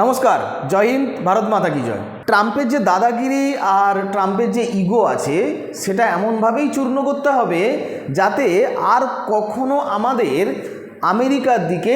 নমস্কার, জয় হিন্দ, ভারত মাতা কি জয়। ট্রাম্পের যে দাদাগিরি আর ট্রাম্পের যে ইগো আছে, সেটা এমনভাবেই চূর্ণ করতে হবে যাতে আর কখনো আমাদের আমেরিকার দিকে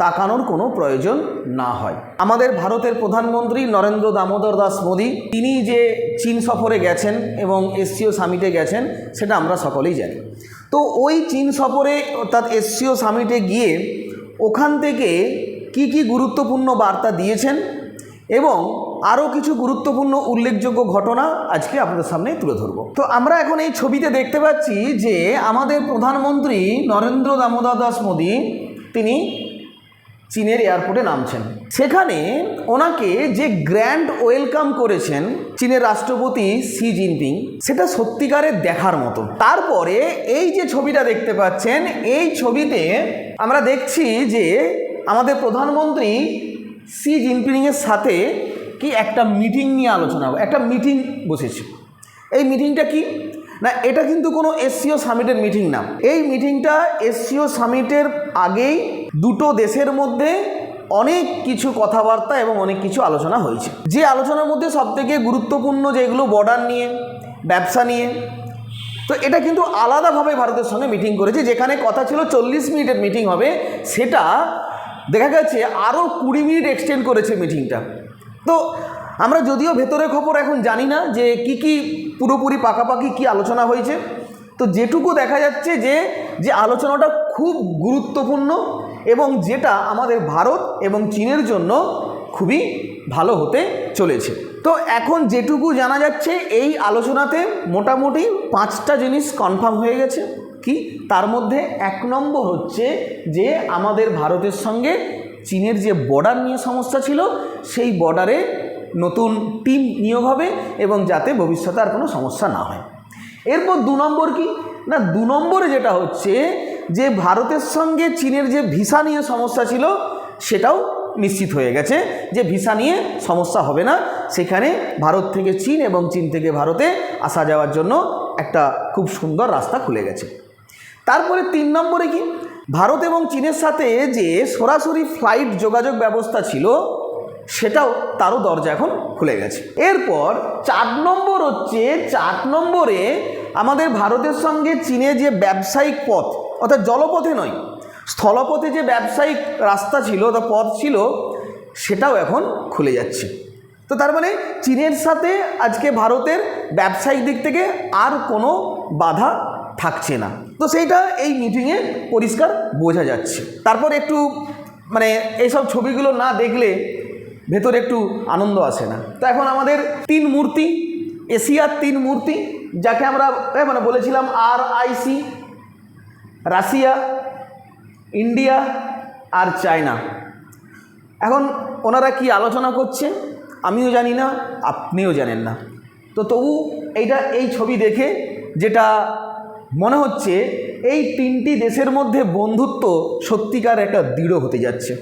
তাকানোর কোনো প্রয়োজন না হয়। আমাদের ভারতের প্রধানমন্ত্রী নরেন্দ্র দামোদর দাস মোদী, তিনি যে চীন সফরে গেছেন এবং এসসিও সামিটে গেছেন, সেটা আমরা সকলেই জানি। তো ওই চীন সফরে অর্থাৎ এসসিও সামিটে গিয়ে ওখান থেকে কি কি গুরুত্বপূর্ণ বার্তা দিয়েছেন এবং আরও কিছু গুরুত্বপূর্ণ উল্লেখযোগ্য ঘটনা আজকে আপনাদের সামনে তুলে ধরব। তো আমরা এখন এই ছবিতে দেখতে পাচ্ছি যে আমাদের প্রধানমন্ত্রী নরেন্দ্র দামোদর দাস মোদী, তিনি চীনের এয়ারপোর্টে নামছেন। সেখানে ওনাকে যে গ্র্যান্ড ওয়েলকাম করেছেন চীনের রাষ্ট্রপতি সি জিনপিং, সেটা সত্যিকারের দেখার মতো। তারপরে এই যে ছবিটা দেখতে পাচ্ছেন, এই ছবিতে আমরা দেখছি যে আমাদের প্রধানমন্ত্রী সি জিনপিংয়ের সাথে কি একটা মিটিং নিয়ে আলোচনা একটা মিটিং বসেছে। এই মিটিংটা কি? না, এটা কিন্তু কোনো এসসিও সামিটের মিটিং না। এই মিটিংটা এসসিও সামিটের আগেই দুটো দেশের মধ্যে অনেক কিছু কথাবার্তা এবং অনেক কিছু আলোচনা হয়েছে। যে আলোচনার মধ্যে সবথেকে গুরুত্বপূর্ণ যেগুলো বর্ডার নিয়ে, ব্যবসা নিয়ে, তো এটা কিন্তু আলাদাভাবে ভারতের সঙ্গে মিটিং করেছে। যেখানে কথা ছিল চল্লিশ মিনিটের মিটিং হবে, সেটা দেখা গেছে আরও কুড়ি মিনিট এক্সটেন্ড করেছে মিটিংটা তো আমরা যদিও ভেতরের খবর এখন জানি না যে কি কি পুরোপুরি পাকাপাকি কি আলোচনা হয়েছে। তো যেটুকু দেখা যাচ্ছে যে যে আলোচনাটা খুব গুরুত্বপূর্ণ এবং যেটা আমাদের ভারত এবং চীনের জন্য খুবই ভালো হতে চলেছে। তো এখন যেটুকু জানা যাচ্ছে, এই আলোচনাতে মোটামুটি পাঁচটা জিনিস কনফার্ম হয়ে গেছে। কি? তার মধ্যে এক নম্বর হচ্ছে যে আমাদের ভারতের সঙ্গে চীনের যে বর্ডার নিয়ে সমস্যা ছিল, সেই বর্ডারে নতুন টিম নিয়োগ হবে এবং যাতে ভবিষ্যতে আর কোনো সমস্যা না হয়। এরপর দু নম্বর কি? না, দু নম্বরে যেটা হচ্ছে যে ভারতের সঙ্গে চীনের যে ভিসা নিয়ে সমস্যা ছিল, সেটাও নিশ্চিত হয়ে গেছে যে ভিসা নিয়ে সমস্যা হবে না। সেখানে ভারত থেকে চীন এবং চীন থেকে ভারতে আসা যাওয়ার জন্য একটা খুব সুন্দর রাস্তা খুলে গেছে। তারপরে তিন নম্বরে কি? ভারত এবং চীনের সাথে যে সরাসরি ফ্লাইট যোগাযোগ ব্যবস্থা ছিল, সেটাও তারও দরজা এখন খুলে গেছে। এরপর চার নম্বর হচ্ছে, চার নম্বরে আমাদের ভারতের সঙ্গে চীনে যে ব্যবসায়িক পথ, অর্থাৎ জলপথে নয়, স্থলপথে যে ব্যবসায়িক রাস্তা ছিল বা পথ ছিল, সেটাও এখন খুলে যাচ্ছে। তো তার মানে চীনের সাথে আজকে ভারতের ব্যবসায়িক দিক থেকে আর কোনো বাধা থাকছে না। তো সেইটা এই মিটিংয়ে পরিষ্কার বোঝা যাচ্ছে। তারপর একটু মানে এইসব ছবিগুলো না দেখলে ভেতরে একটু আনন্দ আসে না। তো এখন আমাদের তিন মূর্তি, এশিয়ার তিন মূর্তি, যাকে আমরা মানে বলেছিলাম R I C Russia, India R China. এখন ওনারা কি আলোচনা করছে, আমিও জানি না, আপনিও জানেন না। তো তবু এইটা, এই ছবি দেখে যেটা মনে হচ্ছে এই তিনটি দেশের মধ্যে বন্ধুত্ব সত্যিকার একটা দৃঢ় হতে যাচ্ছে।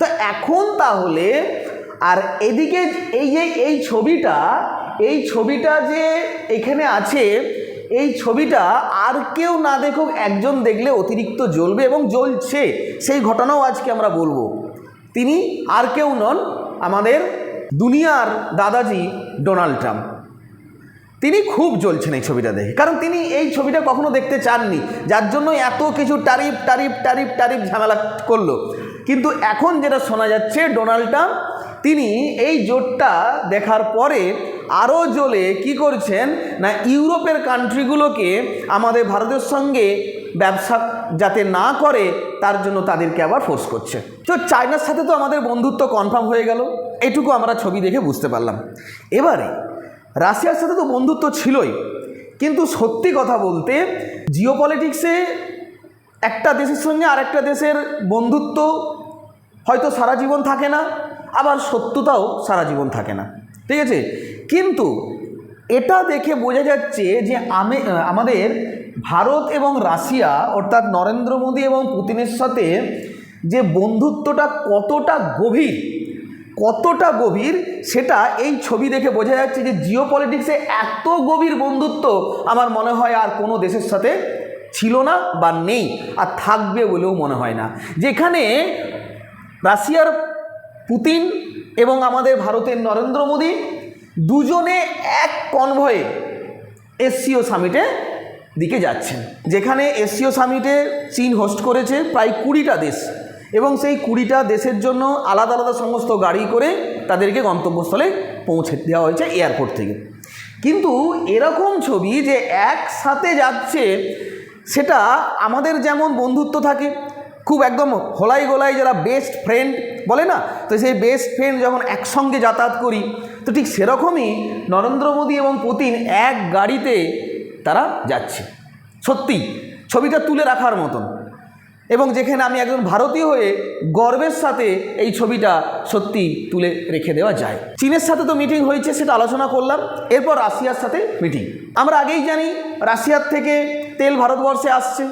তো এখন তাহলে আর এদিকে এই যে এই ছবিটা এই ছবিটা যে এখানে আছে, এই ছবিটা আর কেউ না দেখুক একজন দেখলে অতিরিক্ত জ্বলবে এবং জ্বলছে। সেই ঘটনাও আজকে আমরা বলব। তিনি আর কেউ নন আমাদের দুনিয়ার দাদাজি ডোনাল্ড ট্রাম্প। তিনি খুব জ্বলছেন এই ছবিটা দেখে। কারণ তিনি এই ছবিটা কখনো দেখতে চাননি, যার জন্য এত কিছু টারিফ টারিফ টারিফ টারিফ ঝামেলা করল। কিন্তু এখন যেটা শোনা যাচ্ছে ডোনাল্ড ট্রাম্প, তিনি এই জোটটা দেখার পরে আরও জ্বলে কি করছেন না, ইউরোপের কান্ট্রিগুলোকে আমাদের ভারতের সঙ্গে ব্যবসা যাতে না করে, তার জন্য তাদেরকে আবার ফোর্স করছে। তো চায়নার সাথে তো আমাদের বন্ধুত্ব কনফার্ম হয়ে গেল। এটুকু আমরা ছবি দেখে বুঝতে পারলাম। এবারে রাশিয়ার সাথে তো বন্ধুত্ব ছিলই। কিন্তু সত্যি কথা বলতে জিও পলিটিক্সে একটা দেশের সঙ্গে আরেকটা দেশের বন্ধুত্ব হয়তো সারা জীবন থাকে না, আবার সত্যতাও সারা জীবন থাকে না। ঠিক আছে? কিন্তু এটা দেখে বোঝা যাচ্ছে যে আমি, আমাদের ভারত এবং রাশিয়া, অর্থাৎ নরেন্দ্র মোদী এবং পুতিনের সাথে যে বন্ধুত্বটা কতটা গভীর কতটা গভীর সেটা এই ছবি দেখে বোঝা যাচ্ছে যে জিও পলিটিক্সে এত গভীর বন্ধুত্ব আমার মনে হয় আর কোনো দেশের সাথে ছিল না বা নেই আর থাকবে বলেও মনে হয় না। যেখানে রাশিয়ার পুতিন এবং আমাদের ভারতের নরেন্দ্র মোদী দুজনে এক কনভয়ে এসসিও সামিটে দিকে যাচ্ছেন। যেখানে এসসিও সামিটে চীন হোস্ট করেছে প্রায় কুড়িটা দেশ। এবং সেই কুড়িটা দেশের জন্য আলাদা আলাদা সমস্ত গাড়ি করে তাদেরকে গন্তব্যস্থলে পৌঁছে দেওয়া হয়েছে এয়ারপোর্ট থেকে। কিন্তু এরকম ছবি যে একসাথে যাচ্ছে, সেটা আমাদের যেমন বন্ধুত্ব থাকে, খুব একদম হোলাই গোলাই যারা বেস্ট ফ্রেন্ড বলে না, তো সেই বেস্ট ফ্রেন্ড যখন একসঙ্গে যাতায়াত করি, তো ঠিক সেরকমই নরেন্দ্র মোদী এবং পুতিন এক গাড়িতে তারা যাচ্ছে। সত্যি ছবিটা তুলে রাখার মতন। এবং যেখানে আমি একজন ভারতীয় হয়ে গর্বের সাথে এই ছবিটা সত্যি তুলে রেখে দেওয়া যায়। চীনের সাথে তো মিটিং হয়েছে, সেটা আলোচনা করলাম। এরপর রাশিয়ার সাথে মিটিং আমরা আগেই জানি, রাশিয়ার থেকে তেল ভারতবর্ষে আসছে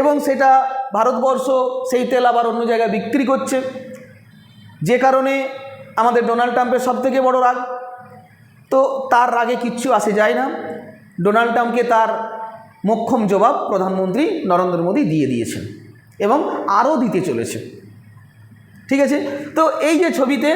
এবং সেটা ভারতবর্ষ সেই তেল আবার অন্য জায়গায় বিক্রি করছে। যে কারণে আমাদের ডোনাল্ড ট্রাম্পের সবথেকে বড় রাগ। তো তার রাগে কিচ্ছু আসে যায় না। ডোনাল্ড ট্রাম্পকে তার মোক্ষম জবাব প্রধানমন্ত্রী নরেন্দ্র মোদী দিয়ে দিয়েছেন এবং আরও দিতে চলেছে ঠিক আছে? তো এই যে ছবিতে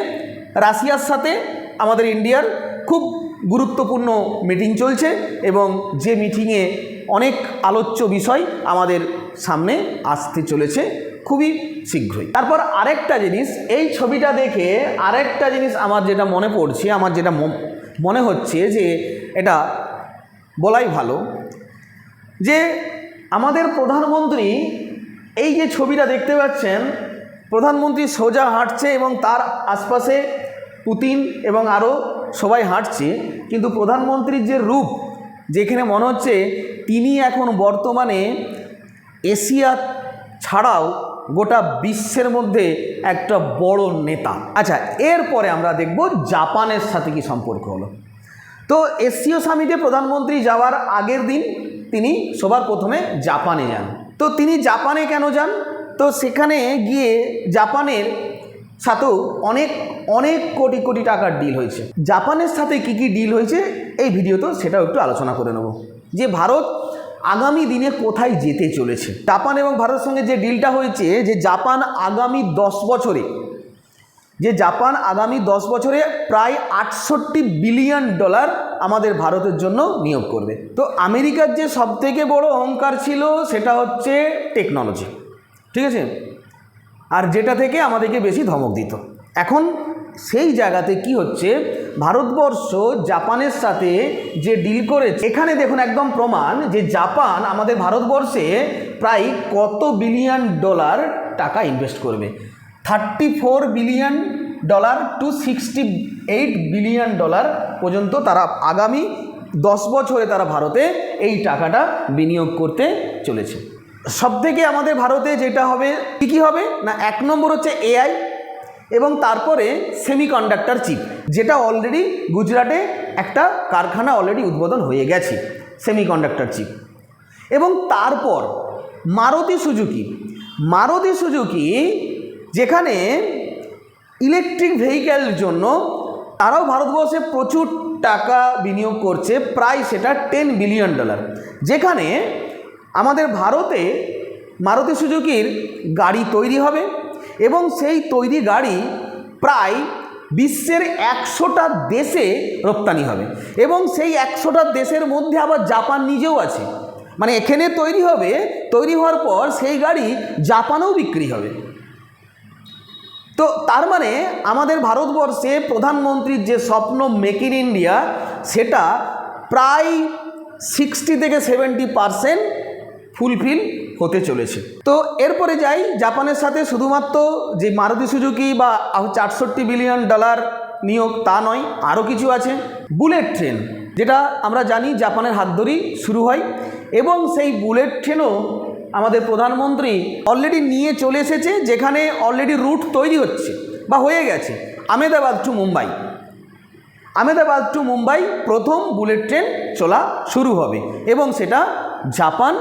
রাশিয়ার সাথে আমাদের ইন্ডিয়ার খুব গুরুত্বপূর্ণ মিটিং চলছে এবং যে মিটিংয়ে অনেক আলোচ্য বিষয় আমাদের সামনে আসতে চলেছে খুবই শীঘ্রই। তারপর আরেকটা জিনিস, এই ছবিটা দেখে আরেকটা জিনিস আমার যেটা মনে পড়ছে, আমার যেটা মনে হচ্ছে যে এটা বলাই ভালো। যে আমাদের প্রধানমন্ত্রী এই যে ছবিটা দেখতে পাচ্ছেন, প্রধানমন্ত্রী সোজা হাঁটছে এবং তার আশপাশে পুতিন এবং আরও সবাই হাঁটছে, কিন্তু প্রধানমন্ত্রীর যে রূপ, যেখানে মনে হচ্ছে তিনি এখন বর্তমানে এশিয়া ছাড়াও গোটা বিশ্বের মধ্যে একটা বড় নেতা। আচ্ছা এরপরে আমরা দেখব জাপানের সাথে কি সম্পর্ক হলো। তো এশীয় সামিটে প্রধানমন্ত্রী যাওয়ার আগের দিন তিনি সবার প্রথমে জাপানে যান। তো তিনি জাপানে কেন যান? তো সেখানে গিয়ে জাপানের সাথেও অনেক অনেক কোটি কোটি টাকার ডিল হয়েছে। জাপানের সাথে কি কি ডিল হয়েছে? এই ভিডিওতে সেটাও একটু আলোচনা করে নেব। যে ভারত আগামী দিনে কোথায় যেতে চলেছে? জাপান এবং ভারতের সঙ্গে যে ডিলটা হয়েছে, যে জাপান আগামী দশ বছরে, যে জাপান আগামী দশ বছরে প্রায় আটষট্টি বিলিয়ন ডলার আমাদের ভারতের জন্য নিয়োগ করবে। তো আমেরিকার যে সবথেকে বড় অহংকার ছিল সেটা হচ্ছে টেকনোলজি ঠিক আছে? আর যেটা থেকে আমাদেরকে বেশি ধমক দিত। এখন সেই জায়গাতে কি হচ্ছে? ভারতবর্ষ জাপানের সাথে যে ডিল করেছে, এখানে দেখুন একদম প্রমাণ যে জাপান আমাদের ভারতবর্ষে প্রায় কত বিলিয়ন ডলার টাকা ইনভেস্ট করবে। Thirty four billion dollar to sixty eight billion dollar পর্যন্ত তারা আগামী দশ বছরে তারা ভারতে এই টাকাটা বিনিয়োগ করতে চলেছে। সবথেকে আমাদের ভারতে যেটা হবে, কী কী হবে? না, এক নম্বর হচ্ছে এআই এবং তারপরে সেমিকন্ডাক্টর চিপ যেটা অলরেডি গুজরাটে একটা কারখানা অলরেডি উদ্বোধন হয়ে গেছে সেমিকন্ডাক্টর চিপ এবং তারপর মারুতি সুজুকি মারুতি সুজুকি যেখানে ইলেকট্রিক ভেহিক্যালের জন্য তারাও ভারতবর্ষে প্রচুর টাকা বিনিয়োগ করছে, প্রায় সেটা টেন বিলিয়ন ডলার যেখানে আমাদের ভারতে মারুতি সুজুকির গাড়ি তৈরি হবে এবং সেই তৈরি গাড়ি প্রায় বিশ্বের একশোটা দেশে রপ্তানি হবে এবং সেই একশোটা দেশের মধ্যে আবার জাপান নিজেও আছে। মানে এখানে তৈরি হবে, তৈরি হওয়ার পর সেই গাড়ি জাপানেও বিক্রি হবে। তো তার মানে আমাদের ভারতবর্ষে প্রধানমন্ত্রীর যে স্বপ্ন মেক ইন ইন্ডিয়া, সেটা প্রায় সিক্সটি থেকে সেভেন্টি পারসেন্ট ফুলফিল হতে চলেছে। তো এরপরে যাই, জাপানের সাথে শুধুমাত্র যে মারুতি সুজুকি বা চারষট্টি বিলিয়ন ডলার নিয়োগ, তা নয়, আরও কিছু আছে। বুলেট ট্রেন, যেটা আমরা জানি জাপানের হাত ধরেই শুরু হয় এবং সেই বুলেট ট্রেনও আমাদের প্রধানমন্ত্রী অলরেডি নিয়ে চলে এসেছে, যেখানে অলরেডি রুট তৈরি হচ্ছে, বা হয়ে গেছে। আমেদাবাদ টু মুম্বাই। আমেদাবাদ টু মুম্বাই, প্রথম বুলেট ট্রেন চলা শুরু হবে, এবং সেটা জাপান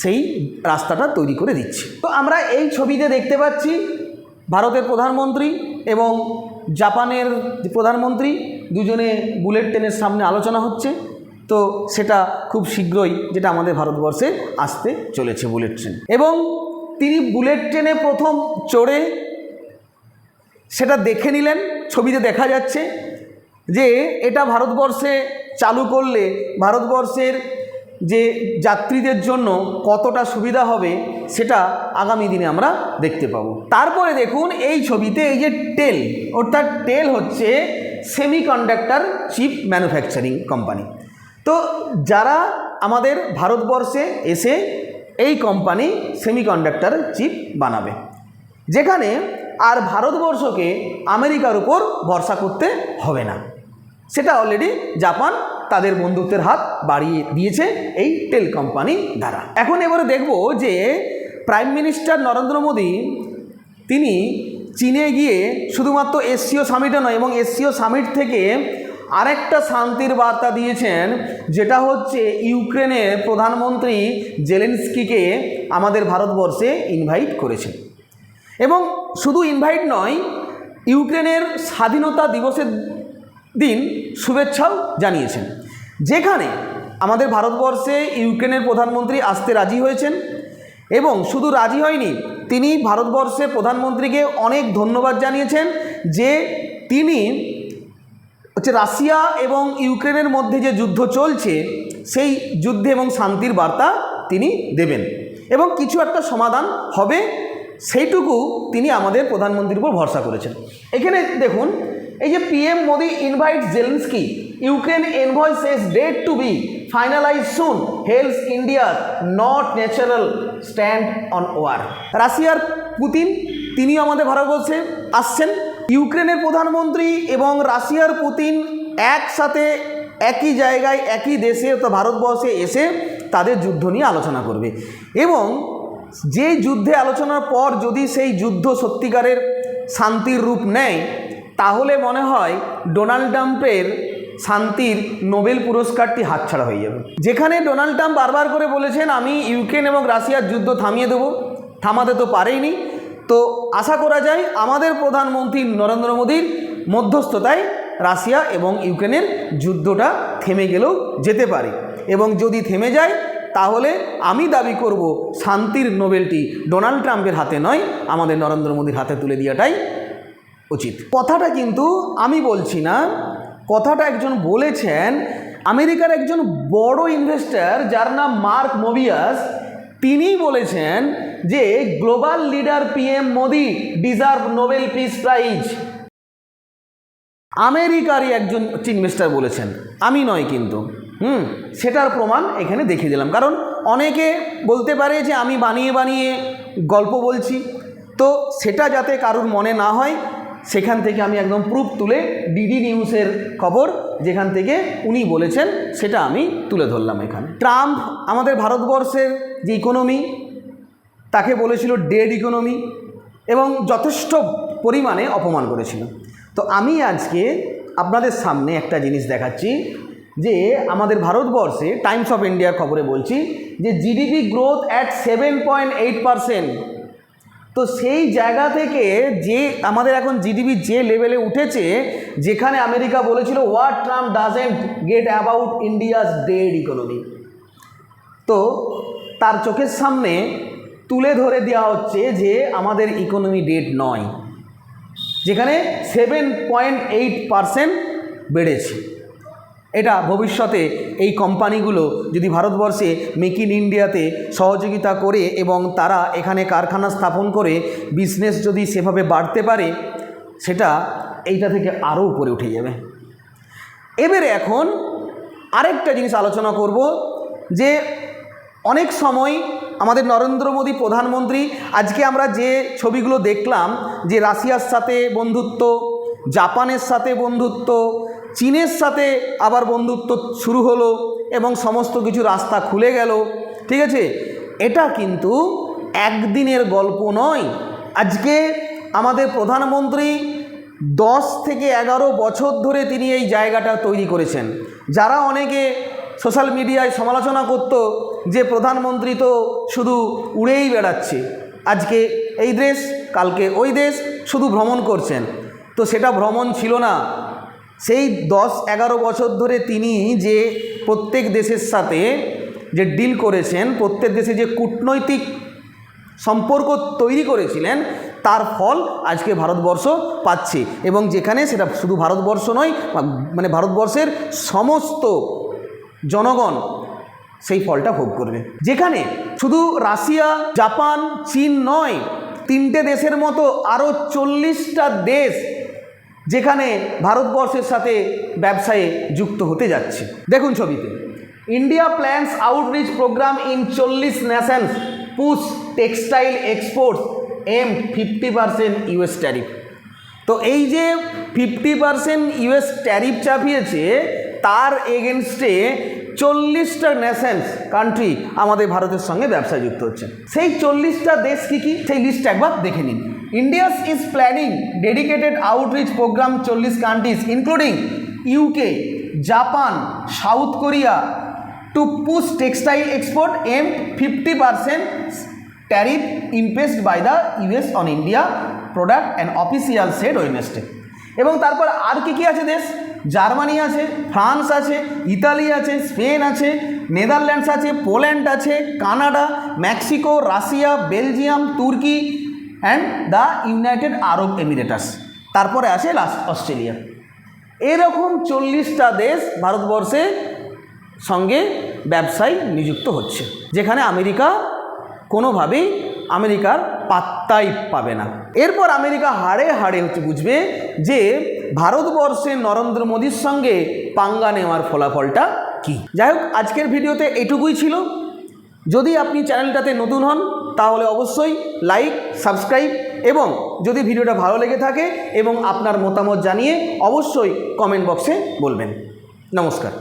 সেই রাস্তাটা তৈরি করে দিচ্ছে। তো আমরা এই ছবিতে দেখতে পাচ্ছি, ভারতের প্রধানমন্ত্রী এবং জাপানের প্রধানমন্ত্রী দুজনে বুলেট ট্রেনের সামনে আলোচনা হচ্ছে। তো সেটা খুব শীঘ্রই যেটা আমাদের ভারতবর্ষে আসতে চলেছে বুলেট ট্রেন। এবং তিনি বুলেট ট্রেনে প্রথম চড়ে সেটা দেখে নিলেন, ছবিতে দেখা যাচ্ছে যে এটা ভারতবর্ষে চালু করলে ভারতবর্ষের যে যাত্রীদের জন্য কতটা সুবিধা হবে সেটা আগামী দিনে আমরা দেখতে পাবো। তারপরে দেখুন এই ছবিতে এই যে টেল অর্থাৎ টেল হচ্ছে সেমিকন্ডাক্টর চিপ ম্যানুফ্যাকচারিং কোম্পানি তো যারা আমাদের ভারতবর্ষে এসে এই কোম্পানি সেমিকন্ডাক্টর চিপ বানাবে, যেখানে আর ভারতবর্ষকে আমেরিকার উপর ভরসা করতে হবে না। সেটা অলরেডি জাপান তাদের বন্ধুত্বের হাত বাড়িয়ে দিয়েছে এই টেল কোম্পানি দ্বারা। এখন এবারে দেখব যে প্রাইম মিনিস্টার নরেন্দ্র মোদী, তিনি চীনে গিয়ে শুধুমাত্র এসসিও সামিটে নয়, এবং এসসিও সামিট থেকে আরেকটা শান্তির বার্তা দিয়েছেন, যেটা হচ্ছে ইউক্রেনের প্রধানমন্ত্রী জেলেন্সকিকে আমাদের ভারতবর্ষে ইনভাইট করেছেন। এবং শুধু ইনভাইট নয়, ইউক্রেনের স্বাধীনতা দিবসের দিন শুভেচ্ছাও জানিয়েছেন। যেখানে আমাদের ভারতবর্ষে ইউক্রেনের প্রধানমন্ত্রী আসতে রাজি হয়েছেন এবং শুধু রাজি হয়নি, তিনি ভারতবর্ষে প্রধানমন্ত্রীকে অনেক ধন্যবাদ জানিয়েছেন যে তিনি হচ্ছে রাশিয়া এবং ইউক্রেনের মধ্যে যে যুদ্ধ চলছে, সেই যুদ্ধে এবং শান্তির বার্তা তিনি দেবেন। এবং কিছু একটা সমাধান হবে, সেইটুকু তিনি আমাদের প্রধানমন্ত্রীর উপর ভরসা করেছেন। এখানে দেখুন, এই যে PM Modi invite Zelensky Ukraine envoy says date to be finalise soon hails ইন্ডিয়ার not natural stand on war রাশিয়ার পুতিন, তিনিও আমাদের ভারতবর্ষে আসছেন। ইউক্রেনের প্রধানমন্ত্রী এবং রাশিয়ার পুতিন একসাথে একই জায়গায়, একই দেশে অর্থাৎ ভারতবর্ষে এসে তাদের যুদ্ধ নিয়ে আলোচনা করবে। এবং যে যুদ্ধে আলোচনার পর যদি সেই যুদ্ধ সত্যিকারের শান্তির রূপ নেয়, তাহলে মনে হয় ডোনাল্ড ট্রাম্পের শান্তির নোবেল পুরস্কারটি হাতছাড়া হয়ে যাবে। যেখানে ডোনাল্ড ট্রাম্প বারবার করে বলেছেন, আমি ইউক্রেন এবং রাশিয়ার যুদ্ধ থামিয়ে দেবো। থামাতে তো পারেইনি। তো আশা করা যায় আমাদের প্রধানমন্ত্রী নরেন্দ্র মোদীর মধ্যস্থতায় রাশিয়া এবং ইউক্রেনের যুদ্ধটা থেমে গেলেও যেতে পারে। এবং যদি থেমে যায়, তাহলে আমি দাবি করব শান্তির নোবেলটি ডোনাল্ড ট্রাম্পের হাতে নয়, আমাদের নরেন্দ্র মোদীর হাতে তুলে দেওয়াটাই উচিত। কথাটা কিন্তু আমি বলছি না, কথাটা একজন বলেছেন, আমেরিকার একজন বড় ইনভেস্টর যার নাম মার্ক মোবিয়াস তিনিই বলেছেন যে global leader PM Modi deserve Nobel peace prize. আমেরিকারই একজন ইনভেস্টার বলেছেন। আমি নয় কিন্তু। হুম, সেটার প্রমাণ এখানে দেখিয়ে দিলাম। কারণ অনেকে বলতে পারে যে আমি বানিয়ে বানিয়ে গল্প বলছি। তো সেটা যাতে কারুর মনে না হয় সেখান থেকে আমি একদম প্রুফ তুলে ডিডি নিউজের খবর যেখান থেকে উনি বলেছেন, সেটা আমি তুলে ধরলাম এখানে। ট্রাম্প আমাদের ভারতবর্ষের যে ইকোনমি তাকে বলেছিল ডেড ইকোনমি এবং যথেষ্ট পরিমাণে অপমান করেছিল। তো আমি আজকে আপনাদের সামনে একটা জিনিস দেখাচ্ছি, যে আমাদের ভারতবর্ষে টাইমস অফ ইন্ডিয়ার খবরে বলছি, যে GDP growth at seven point eight percent তো সেই জায়গা থেকে যে আমাদের এখন জিডিপি যে লেভেলে উঠেছে, যেখানে আমেরিকা বলেছিল what Trump doesn't get about India's dead economy তো তার চোখের সামনে তুলে ধরে দেওয়া হচ্ছে যে আমাদের ইকোনমি ডেট নয়, যেখানে সেভেন পয়েন্ট এইট পারসেন্ট বেড়েছে। এটা ভবিষ্যতে এই কোম্পানিগুলো যদি ভারতবর্ষে মেক ইন ইন্ডিয়াতে সহযোগিতা করে এবং তারা এখানে কারখানা স্থাপন করে বিজনেস যদি সেভাবে বাড়তে পারে, সেটা এইটা থেকে আরও উপরে উঠে যাবে। এবারে এখন আরেকটা জিনিস আলোচনা করব যে অনেক সময় আমাদের নরেন্দ্র মোদী প্রধানমন্ত্রী, আজকে আমরা যে ছবিগুলো দেখলাম যে রাশিয়ার সাথে বন্ধুত্ব, জাপানের সাথে বন্ধুত্ব চীনের সাথে আবার বন্ধুত্ব শুরু হলো এবং সমস্ত কিছু রাস্তা খুলে গেল, ঠিক আছে? এটা কিন্তু একদিনের গল্প নয়। আজকে আমাদের প্রধানমন্ত্রী দশ থেকে এগারো বছর ধরে তিনি এই জায়গাটা তৈরি করেছেন। যারা অনেকে সোশ্যাল মিডিয়ায় সমালোচনা করত যে প্রধানমন্ত্রী তো শুধু উড়েই বেড়াচ্ছে, আজকে এই দেশ, কালকে ওই দেশ, শুধু ভ্রমণ করছেন। তো সেটা ভ্রমণ ছিল না। সেই দশ, এগারো বছর ধরে তিনি যে প্রত্যেক দেশের সাথে যে ডিল করেছেন, প্রত্যেক দেশে যে কূটনৈতিক সম্পর্ক তৈরি করেছিলেন, তার ফল আজকে ভারতবর্ষ পাচ্ছে। এবং যেখানে সেটা শুধু ভারতবর্ষ নয় মানে ভারতবর্ষের সমস্ত জনগণ সেই ফলটা ভোগ করবে। যেখানে শুধু রাশিয়া, জাপান, চীন নয়, তিনটে দেশের মতো আরও চল্লিশটা দেশ যেখানে ভারতবর্ষের সাথে ব্যবসায়ে যুক্ত হতে যাচ্ছে। দেখুন ছবিতে। India plans outreach programme in চল্লিশ nations push textile exports amid fifty percent US tariff তো এই যে ফিফটি পারসেন্ট ইউএস ট্যারিফ চাপিয়েছে, তার এগেনস্টে চল্লিশটা ন্যাশনস কান্ট্রি আমাদের ভারতের সঙ্গে ব্যবসায় যুক্ত হচ্ছে। সেই চল্লিশটা দেশ কী কী? সেই লিস্ট একবার দেখে নিন। India's is planning dedicated outreach programme চল্লিশ countries including UK Japan South Korea to push textile export amid fifty percent tariff imposed by the US on India product and official said Wednesday এবং তারপর আর কি কি আছে দেশ? Germany আছে, France আছে, Italy আছে, স্পেন আছে, নেদারল্যান্ডস আছে, পোল্যান্ড আছে, Canada, Mexico, Russia, Belgium, Turkey and the United Arab Emirates তারপরে আসে লাস্ট অস্ট্রেলিয়া এরকম চল্লিশটা দেশ ভারতবর্ষে সঙ্গে ব্যবসায় নিযুক্ত হচ্ছে, যেখানে আমেরিকা কোনোভাবেই আমেরিকার পাত্তাই পাবে না। এরপর আমেরিকা হাড়ে হাড়ে হচ্ছে বুঝবে যে ভারতবর্ষের নরেন্দ্র মোদীর সঙ্গে পাঙ্গা নেওয়ার ফলাফলটা কি। যাই হোক, আজকের ভিডিওতে এটুকুই ছিল। যদি আপনি চ্যানেলটাতে নতুন হন, তাহলে অবশ্যই লাইক, সাবস্ক্রাইব এবং যদি ভিডিওটা ভালো লেগে থাকে এবং আপনার মতামত জানিয়ে অবশ্যই কমেন্ট বক্সে বলবেন। নমস্কার।